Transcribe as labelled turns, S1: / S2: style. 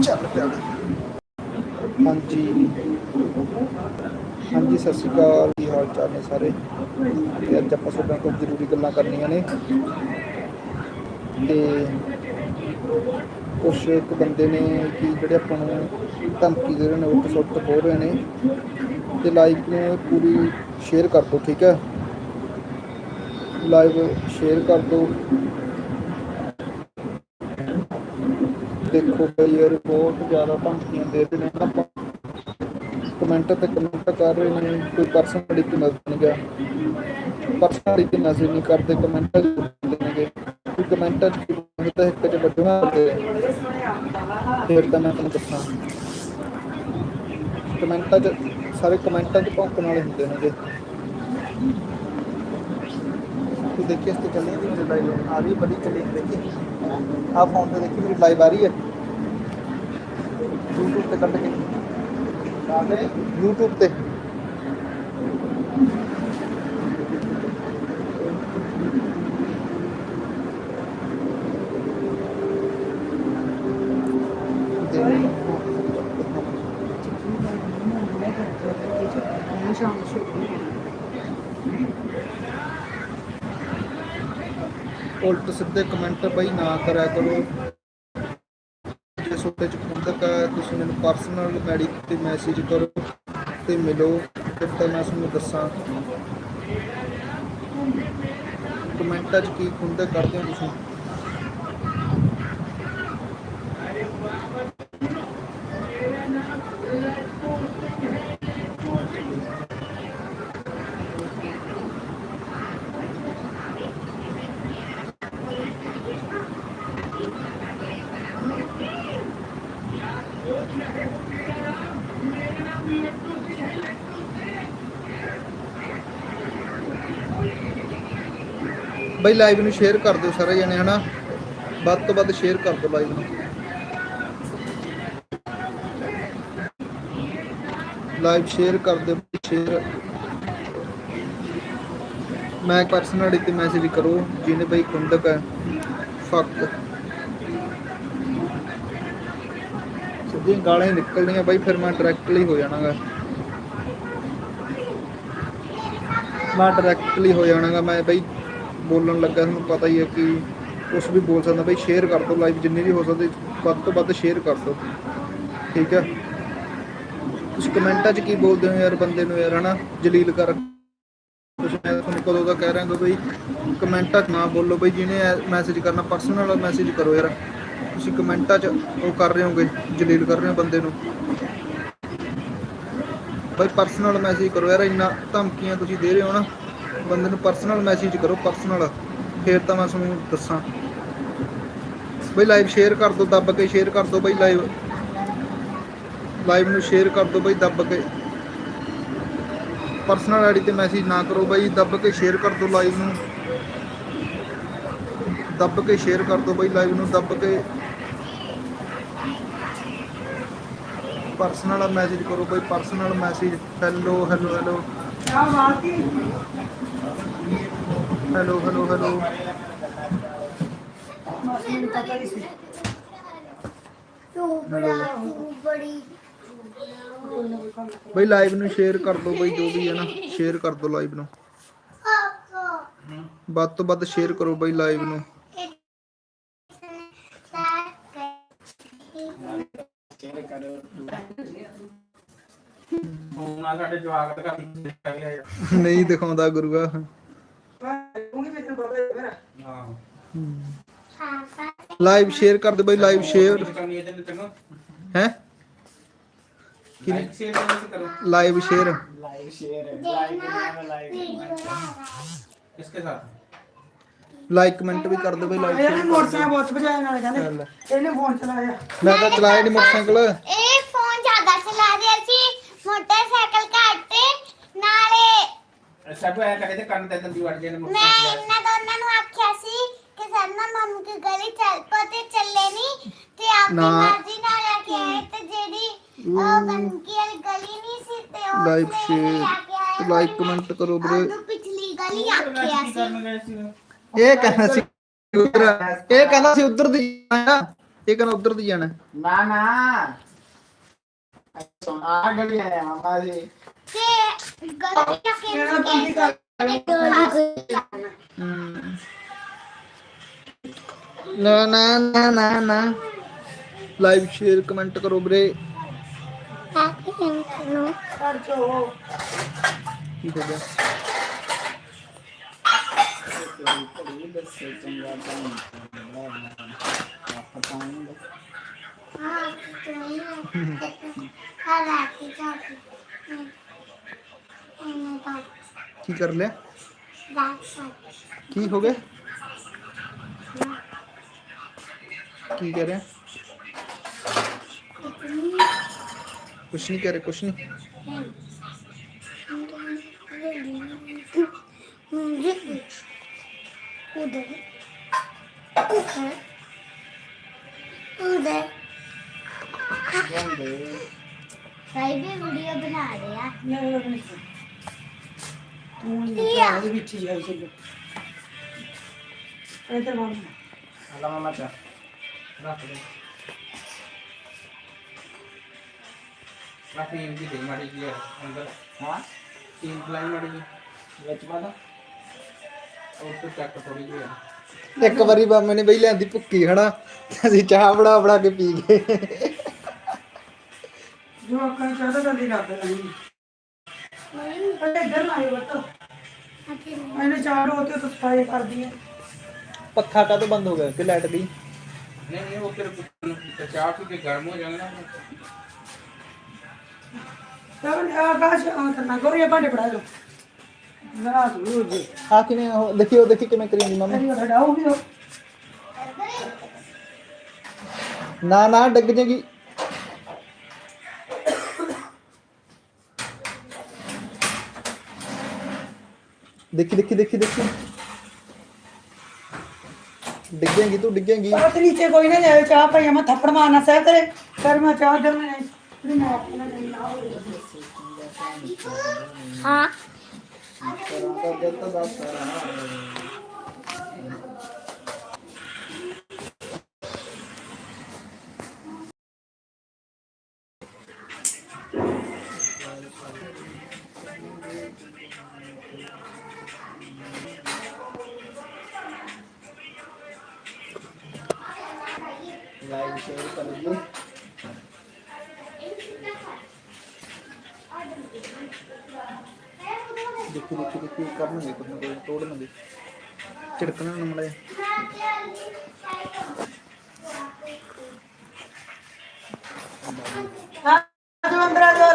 S1: ਚੱਲ ਪਿਆ। ਹਾਂਜੀ। ਹਾਂਜੀ, ਸਤਿ ਸ਼੍ਰੀ ਅਕਾਲ। ਕੀ ਹਾਲ ਚਾਲ ਨੇ ਸਾਰੇ? ਤੇ ਅੱਜ ਆਪਾਂ ਤੁਹਾਡੇ ਨਾਲ ਕੁਝ ਜ਼ਰੂਰੀ ਗੱਲਾਂ ਕਰਨੀਆਂ ਨੇ। ਤੇ ਕੁਛ ਇੱਕ ਬੰਦੇ ਨੇ ਕਿ ਜਿਹੜੇ ਆਪਾਂ ਨੂੰ ਧਮਕੀ ਦੇ ਰਹੇ ਨੇ ਉੱਟ ਸੁੱਟ ਹੋ ਰਹੇ ਨੇ। ਤੇ ਲਾਈਵ ਨੂੰ ਪੂਰੀ ਸ਼ੇਅਰ ਕਰ ਦਿਓ, ਠੀਕ ਹੈ? ਲਾਈਵ ਸ਼ੇਅਰ ਕਰ ਦਿਓ। ਦੇਖੋ ਬਈ ਯਾਰ, ਬਹੁਤ ਜ਼ਿਆਦਾ ਧਮਕੀਆਂ ਦੇ ਰਹੇ ਨੇ। ਆਪਾਂ ਕਮੈਂਟ ਤੇ ਕਮੈਂਟ ਕਰ ਰਹੇ ਨੇ, ਕੋਈ ਪਰਸਨਲੀ ਤੇ ਮੈਸੇਜ ਨਹੀਂ ਗਿਆ ਪਰਸਨਲੀ ਤੇ ਮੈਸੇਜ ਨਹੀਂ ਕਰਦੇ ਕਮੈਂਟ ਦੇਣਗੇ। ਕੋਈ ਕਮੈਂਟ ਚ ਤਾਂ ਇੱਕ ਚ ਵੱਡਣਾ ਤੇ ਫਿਰ ਤਾਂ ਮੈਂ ਤੁਹਾਨੂੰ ਦੱਸਾਂ। ਕਮੈਂਟਾਂ 'ਚ, ਸਾਰੇ ਕਮੈਂਟਾਂ 'ਚ ਭੌਂਕਣ ਵਾਲੇ ਹੁੰਦੇ ਨੇ ਜੇ ਤੂੰ ਦੇਖੀ ਇਸ ਤੇ ਚੱਲੀ ਦੀ ਲਾਈਵ ਆ ਰਹੀ ਬੜੀ ਚੱਲੀ ਦੇਖੀ। ਆ ਫੋਨ ਤੇ ਦੇਖੀ ਮੇਰੀ ਲਾਈਵ ਆ ਰਹੀ ਹੈ YouTube ਤੇ ਕੱਢ ਕੇ YouTube ਤੇ ਉਲਟ ਸਿੱਧੇ ਕਮੈਂਟ ਬਈ ਨਾ ਕਰਿਆ ਕਰੋ। ਜੇ ਤੁਹਾਡੇ ਚ ਖੁੰਦਕ ਹੈ, ਤੁਸੀਂ ਮੈਨੂੰ ਪਰਸਨਲ ਮੈਡੀ ਤੇ ਮੈਸੇਜ ਕਰੋ ਤੇ ਮਿਲੋ, ਫਿਰ ਤਾਂ ਮੈਂ ਤੁਹਾਨੂੰ ਦੱਸਾਂ। ਕਮੈਂਟਾਂ 'ਚ ਕੀ ਖੁੰਦਕ ਕਰਦੇ ਹੋ ਤੁਸੀਂ? ਬਈ ਲਾਈਵ ਨੂੰ ਸ਼ੇਅਰ ਕਰ ਦਿਓ ਸਾਰੇ ਜਣੇ, ਹਨਾ? ਵੱਧ ਤੋਂ ਵੱਧ ਸ਼ੇਅਰ ਕਰ ਦਿਓ ਲਾਈਵ ਨੂੰ। ਲਾਈਵ ਸ਼ੇਅਰ ਕਰ ਦਿਓ ਸ਼ੇਅਰ ਮੈਂ ਪਰਸਨਲੀ ਤੇ ਮੈਸੇਜ ਕਰੋ, ਜਿਹਨੇ ਬਈ ਖੁੰਦਕ ਹੈ ਫੱਕ ਸਿੱਧੀਆਂ ਗਾਲਾਂ ਹੀ ਨਿਕਲਣੀਆਂ ਬਾਈ, ਫਿਰ ਮੈਂ ਡਾਇਰੈਕਟਲੀ ਹੋ ਜਾਣਾਗਾ। ਮੈਂ ਡਾਇਰੈਕਟਲੀ ਹੋ ਜਾਣਾਗਾ, ਮੈਂ ਬਈ ਬੋਲਣ ਲੱਗਾ ਤੁਹਾਨੂੰ ਪਤਾ ਹੀ ਹੈ ਕਿ ਕੁਛ ਵੀ ਬੋਲ ਸਕਦਾ। ਬਈ ਸ਼ੇਅਰ ਕਰ ਦਿਓ ਲਾਈਵ ਜਿੰਨੀ ਵੀ ਹੋ ਸਕਦੀ, ਵੱਧ ਤੋਂ ਵੱਧ ਸ਼ੇਅਰ ਕਰ ਦਿਓ। ਠੀਕ ਹੈ? ਤੁਸੀਂ ਕਮੈਂਟਾਂ 'ਚ ਕੀ ਬੋਲਦੇ ਹੋ ਯਾਰ ਬੰਦੇ ਨੂੰ ਯਾਰ, ਹਨਾ? ਜਲੀਲ ਕਰ। ਤੁਸੀਂ ਮੈਂ ਤੁਹਾਨੂੰ ਕਦੋਂ ਦਾ ਕਹਿ ਰਿਹਾ ਹਾਂ ਬਈ ਕਮੈਂਟਾਂ 'ਚ ਨਾ ਬੋਲੋ। ਬਈ ਜਿਹਨੇ ਮੈਸੇਜ ਕਰਨਾ ਪਰਸਨਲ ਮੈਸੇਜ ਕਰੋ ਯਾਰ। ਤੁਸੀਂ ਕਮੈਂਟਾਂ 'ਚ ਉਹ ਕਰ ਰਹੇ ਹੋਗੇ, ਜਲੀਲ ਕਰ ਰਹੇ ਹੋ ਬੰਦੇ ਨੂੰ। ਬਈ ਪਰਸਨਲ ਮੈਸੇਜ ਕਰੋ ਯਾਰ, ਇੰਨਾ ਧਮਕੀਆਂ ਤੁਸੀਂ ਦੇ ਰਹੇ ਹੋ ਨਾ। ਬੰਦੇ ਨੂੰ ਪਰਸਨਲ ਮੈਸੇਜ ਕਰੋ ਪਰਸਨਲ ਫੇਰ ਤਾਂ ਮੈਂ ਤੁਹਾਨੂੰ ਦੱਸਾਂ। ਬਈ ਲਾਈਵ ਸ਼ੇਅਰ ਕਰ ਦਿਓ ਦੱਬ ਕੇ ਸ਼ੇਅਰ ਕਰ ਦਿਓ ਬਈ ਲਾਈਵ ਲਾਈਵ ਨੂੰ ਸ਼ੇਅਰ ਕਰ ਦਿਓ ਬਈ, ਦੱਬ ਕੇ। ਪਰਸਨਲ ਆਈਡੀ ਤੇ ਮੈਸੇਜ ਨਾ ਕਰੋ ਬਈ, ਦੱਬ ਕੇ ਸ਼ੇਅਰ ਕਰ ਦਿਓ ਲਾਈਵ ਨੂੰ। ਦੱਬ ਕੇ ਸ਼ੇਅਰ ਕਰ ਦਿਓ ਬਈ ਲਾਈਵ ਨੂੰ, ਦੱਬ ਕੇ। ਪਰਸਨਲ ਮੈਸੇਜ ਕਰੋ ਬਈ personal message hello hello hello hello hello hello
S2: ਬੜੀ
S1: ਬਈ ਲਾਈਵ ਨੂੰ ਸ਼ੇਅਰ ਕਰ ਦਿਓ ਬਈ ਜੋ ਵੀ ਹੈ ਨਾ ਸ਼ੇਅਰ ਕਰ ਦਿਓ ਲਾਈਵ ਨੂੰ। ਵੱਧ ਤੋਂ ਵੱਧ ਸ਼ੇਅਰ ਕਰੋ ਬਈ ਲਾਈਵ ਨੂੰ।
S3: ਹੁਣ ਆ ਸਾਡੇ ਜਵਾਕ ਤੱਕ ਦੇਖਿਆ ਗਿਆ
S1: ਨਹੀਂ ਦਿਖਾਉਂਦਾ ਗੁਰੂਆ। ਲਾਈਵ ਸ਼ੇਅਰ ਕਰ ਦਿਓ ਬਈ ਲਾਈਵ ਸ਼ੇਅਰ
S3: ਕਰਨੀ ਹੈ ਤੇ ਚੰਗਾ
S1: ਹੈ
S3: ਲਾਈਕ ਸ਼ੇਅਰ ਕਰੋ ਕਰੋ
S1: ਲਾਈਵ ਸ਼ੇਅਰ
S3: ਕਿਸਕੇ ਸਾਥ?
S1: ਲਾਈਕ ਕਮੈਂਟ ਵੀ ਕਰ ਦਿਓ ਬਈ ਲਾਈਵ
S4: ਇਹ ਮੋਟਰਸਾਈਕਲ ਬਹੁਤ ਭਜਾਇਆ ਨਾਲ ਕਹਿੰਦੇ ਇਹਨੇ ਫੋਨ ਚਲਾਇਆ।
S1: ਮੈਂ ਤਾਂ ਚਲਾਇਆ ਨਹੀਂ ਮੋਟਰਸਾਈਕਲ।
S2: ਇਹ ਫੋਨ ਜ਼ਿਆਦਾ ਚਲਾ ਰਿਹਾ ਸੀ।
S3: ਸਭ ਇਹ ਕਹੇ ਤੇ ਕੰਨ ਤੇ ਦੰਦੀ ਵੜ ਜੇ ਨੇ
S2: ਮੈਂ ਇਹਨਾਂ ਦੋਨਾਂ ਨੂੰ ਆਖਿਆ ਸੀ ਕਿ ਸਰਨਾ ਮੰਮੂ ਦੀ ਗਲੀ ਚੱਲ ਪੋ ਤੇ ਚੱਲੇ ਨਹੀਂ ਤੇ ਆਪਣੀ
S1: ਨਾ।
S2: ਮਰਜ਼ੀ ਨਾਲ ਆ ਕੇ ਆਏ ਤੇ ਜਿਹੜੀ ਉਹ ਬੰਕੀ ਵਾਲੀ ਗਲੀ ਨਹੀਂ ਸੀ ਤੇ ਉਹ
S1: ਲਾਈਵ
S2: ਸਵੇਰੇ
S1: ਸ਼ੇਅਰ।
S2: ਲੈ
S1: ਲਾਈਕ ਕਮੈਂਟ ਕਰੋ ਵੀਰੇ।
S2: ਉਹਨੂੰ ਪਿਛਲੀ ਗਲੀ ਆਖਿਆ ਸੀ।
S1: ਇਹ ਕਹਿੰਦਾ ਸੀ ਉਧਰ ਇਹ ਕਹਿੰਦਾ ਸੀ ਉਧਰ ਦੀ ਜਾਣਾ। ਇਹ ਕਹਿੰਦਾ ਉਧਰ ਦੀ ਜਾਣਾ।
S5: ਨਾ ਨਾ। ਅੱਛਾ ਆ ਗਲੀ ਆਇਆ ਮਾਮਾ ਜੀ
S2: ਤੇ ਗਲੀ
S4: ਕਿਹੜਾ ਬੰਦੀ ਕਰ
S1: ਨਾ ਨਾ ਨਾ ਨਾ ਨਾ। ਲਾਈਵ ਸ਼ੇਅਰ ਕਮੈਂਟ ਕਰੋ ਵੀਰੇ।
S4: ਕਰ ਚੋ
S1: ਕੀ ਹੋ ਗਿਆ।
S2: ਹਾਂ ਤੂੰ ਹਾਂ। ਰਾਤੀ
S1: की कर ले? की हो गए की करें
S2: कुछ नहीं करे कुछ नहीं। वीडियो बना रहे हैं।
S4: ਉਹਦੇ ਵਿੱਚ ਹੀ ਆਈ ਸੀ। ਇਹ ਤੇ ਬੰਦ
S3: ਹਲਾ ਮਾਮਾ ਚਾ। ਰੱਖ ਦੇ। ਰੱਖ ਨੀਮ ਦੀ ਦੇ ਮਾੜੀ ਜੀ ਅੰਦਰ।
S5: ਹਾਂ।
S3: ਟੀਮ ਪਲਾਈ ਮਾੜੀ ਜੀ
S5: ਵਿੱਚ ਪਾ
S3: ਉਹ ਤੋਂ ਚੱਕ ਥੋੜੀ ਜਿਹੀ ਆ।
S1: ਇੱਕ ਵਾਰੀ ਬਾਮੇ ਨੇ ਬਈ ਲਿਆਂਦੀ ਭੁੱਕੀ ਹਨਾ? ਅਸੀਂ ਚਾਹ ਬਣਾ ਬਣਾ ਕੇ ਪੀ ਗਏ।
S4: ਜੋ ਆਪਾਂ ਚਾਹਦਾ ਜਲਦੀ ਕਰ ਦੇ ਅਰੇ ਇੱਧਰ ਨਾ ਆਇਓ ਬੱਤੋ ਇਹਨੇ ਚਾਰ ਹੋਤੇ ਤਾਂ ਸਫ਼ਾਈ ਕਰਦੀ ਹੈ
S1: ਪੱਖਾ ਕਦੋਂ ਬੰਦ ਹੋ ਗਿਆ? ਕਿ ਲਾਈਟ ਦੀ?
S3: ਨਹੀਂ ਨਹੀਂ ਉਹ ਫਿਰ ਤੇ ਚਾਹ ਪੀ ਕੇ ਗਰਮ ਹੋ ਜਾਣਾ।
S4: ਤਾਂ ਆਕਾਸ਼ ਆ ਕਰਨਾ। ਗੋਰੀਆ ਭਾਂਡੇ ਫੜਾ ਲਓ। ਨਾ ਜ਼ਰੂਰ ਜੀ।
S1: ਆ ਕਿਵੇਂ ਉਹ ਦੇਖਿਓ ਦੇਖੀ ਕਿਵੇਂ ਕਰੀ ਜਾਂਦੀ ਮੰਮੀ।
S4: ਤੇਰੀ
S1: ਨਾ ਨਾ ਡਿੱਗ ਜੇਗੀ। ਦੇਖੀ ਦੇਖੀ ਦੇਖੀ ਦੇਖੀ। ਡਿੱਗੇਂਗੀ ਤੂੰ ਡਿੱਗੇਂਗੀ।
S4: ਪਰ ਤੇ ਨੀਚੇ ਕੋਈ ਨਾ ਜਾਵੇ ਚਾਹ ਪਈ ਆ, ਮੈਂ ਥੱਪੜ ਮਾਰਨਾ ਸਹਿ ਤੇਰੇ। ਕਰ ਮੈਂ ਚਾਹ ਦੇ ਮੈਂ ਨਹੀਂ ਮੈਂ ਆਪਣਾ ਨਹੀਂ
S1: ਕਰ ਕਰਨਗੇ ਕੁਝ ਨਾ ਕੁਝ ਤੋੜਨਗੇ ਝਿੜਕਣਾ ਨਾ ਮੜਾ
S4: ਹਾਂ ਜੋ ਅੰਦਰ ਆ ਜਾ